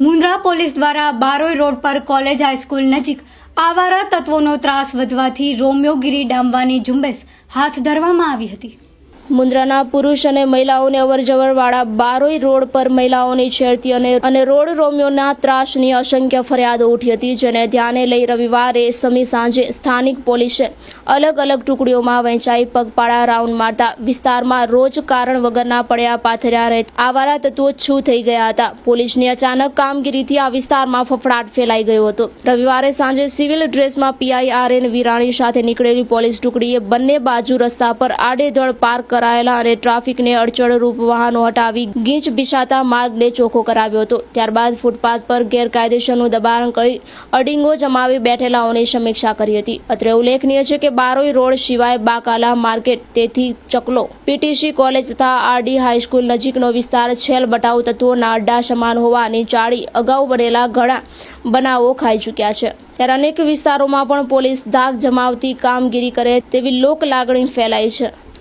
Mundra police દ્વારા Baroi road પર college high school નજીક આવારા તત્વોનો ત્રાસ વધવાથી રોમિયોગીરી ડામવાની ઝુંબેશ હાથ ધરવામાં આવી હતી. મુન્દ્રાના પુરુષ અને મહિલાઓને અવરજવર વાળા બારોઈ રોડ પર મહિલાઓની છેડતી અને અને રોડ રોમિયોના ત્રાસની અસંખ્ય ફરિયાદો ઉઠી હતી, જેને ધ્યાને લઈ રવિવારે સમી સાંજે સ્થાનિક પોલીસે અલગ અલગ ટુકડીઓમાં વહેંચાઈ પગપાળા રાઉન્ડ મારતા વિસ્તારમાં રોજ કારણ વગરના પડ્યા પાથર્યા રહે આવારા તત્વો છૂ થઈ ગયા હતા. પોલીસની અચાનક કામગીરીથી આ વિસ્તારમાં ફફડાટ ફેલાઈ ગયો હતો. રવિવારે સાંજે સિવિલ ડ્રેસમાં પીઆઈઆરએન એન વિરાણી સાથે નીકળેલી પોલીસ ટુકડીએ બંને બાજુ રસ્તા પર આડેધડ પાર્ક કરાયેલા અને ટ્રાફિકને અડચણરૂપ વાહનો હટાવી ગીચ બિછાતા માર્ગને ચોખ્ખો કરાવ્યો હતો. ત્યારબાદ ફૂટપાથ પર ગેરકાયદેસરનું દબાણ કરી અડીંગો જમાવી બેઠેલાઓની સમીક્ષા કરી હતી. અત્રે ઉલ્લેખનીય છે કે બારોઈ રોડ સિવાય બાકાલા માર્કેટ, તેથી ચકલો, પીટીસી કોલેજ તથા આરડી હાઈસ્કૂલ નજીકનો વિસ્તાર છેલ બટાઉ તત્વોના અડ્ડા સમાન હોવાની ચાળી અગાઉ બનેલા ઘણા બનાવો ખાઈ ચૂક્યા છે. ત્યારે અનેક વિસ્તારોમાં પણ પોલીસ ધાક જમાવતી કામગીરી કરે તેવી લોક લાગણી ફેલાઈ છે.